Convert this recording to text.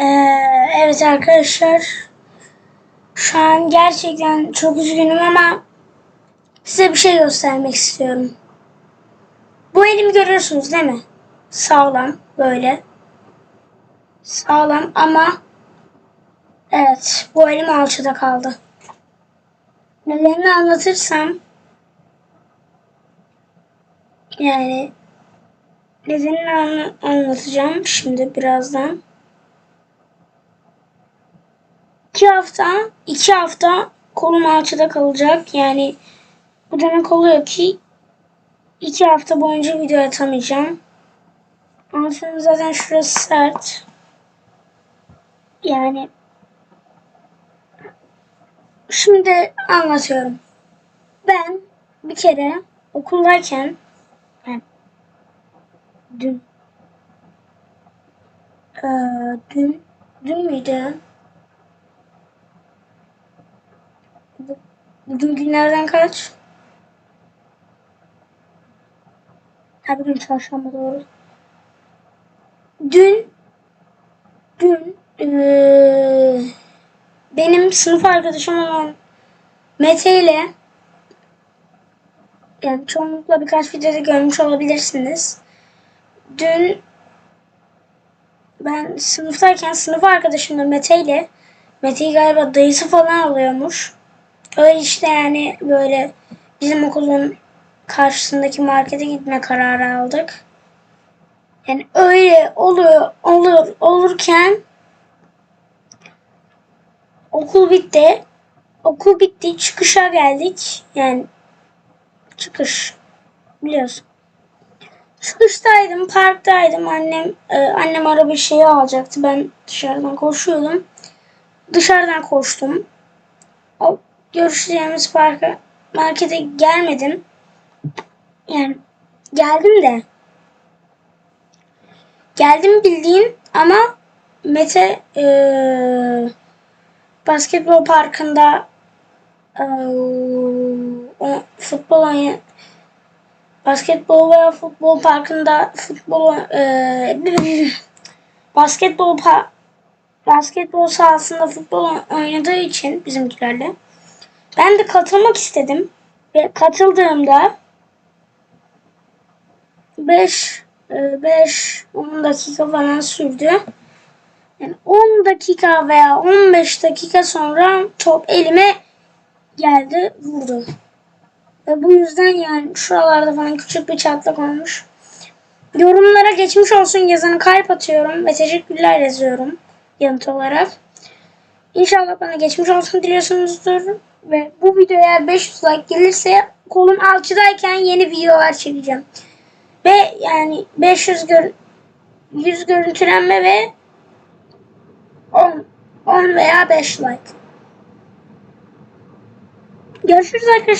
Ee, evet arkadaşlar. Şu an gerçekten çok üzgünüm ama size bir şey göstermek istiyorum. Bu elimi görüyorsunuz değil mi? Sağlam böyle. Sağlam ama evet bu elim alçıda kaldı. Nedenini anlatırsam yani nedenini anla- anlatacağım şimdi birazdan. İki hafta, iki hafta kolum alçıda kalacak. Yani bu demek oluyor ki iki hafta boyunca video atamayacağım. Altının zaten şurası sert. Yani şimdi anlatıyorum. Ben bir kere okuldayken ben dün eee, dün dün müydü? Bugün günlerden kaç? Ha bugün çarşamba doğru. Dün dün eee, benim sınıf arkadaşım olan Mete ile yani çoğunlukla birkaç videoda görmüş olabilirsiniz. Dün ben sınıftayken sınıf arkadaşımla Mete ile Mete'yi galiba dayısı falan alıyormuş. Öyle işte yani böyle bizim okulun karşısındaki markete gitme kararı aldık. Yani öyle oluyor, olur, olurken okul bitti. Okul bitti, çıkışa geldik. Yani çıkış biliyorsun. Çıkıştaydım, parktaydım. Annem e, annem araba şeyi alacaktı. Ben dışarıdan koşuyordum. Dışarıdan koştum. O görüşeceğimiz parka markete gelmedim. Yani geldim de geldim bildiğin ama Mete e, basketbol parkında e, futbol oynayan basketbol veya futbol parkında futbol e, basketbol pa, basketbol sahasında futbol oynadığı için bizimkilerle ben de katılmak istedim ve katıldığımda 5 5 10 dakika falan sürdü. Yani 10 dakika veya 15 dakika sonra top elime geldi vurdu. Ve bu yüzden yani şuralarda falan küçük bir çatlak olmuş. Yorumlara geçmiş olsun yazanı kalp atıyorum ve teşekkürler yazıyorum yanıt olarak. İnşallah bana geçmiş olsun diliyorsunuzdur. Ve bu videoya eğer 500 like gelirse kolum alçıdayken yeni videolar çekeceğim. Ve yani 500 gör 100 görüntülenme ve 10 10 veya 5 like. Görüşürüz arkadaşlar.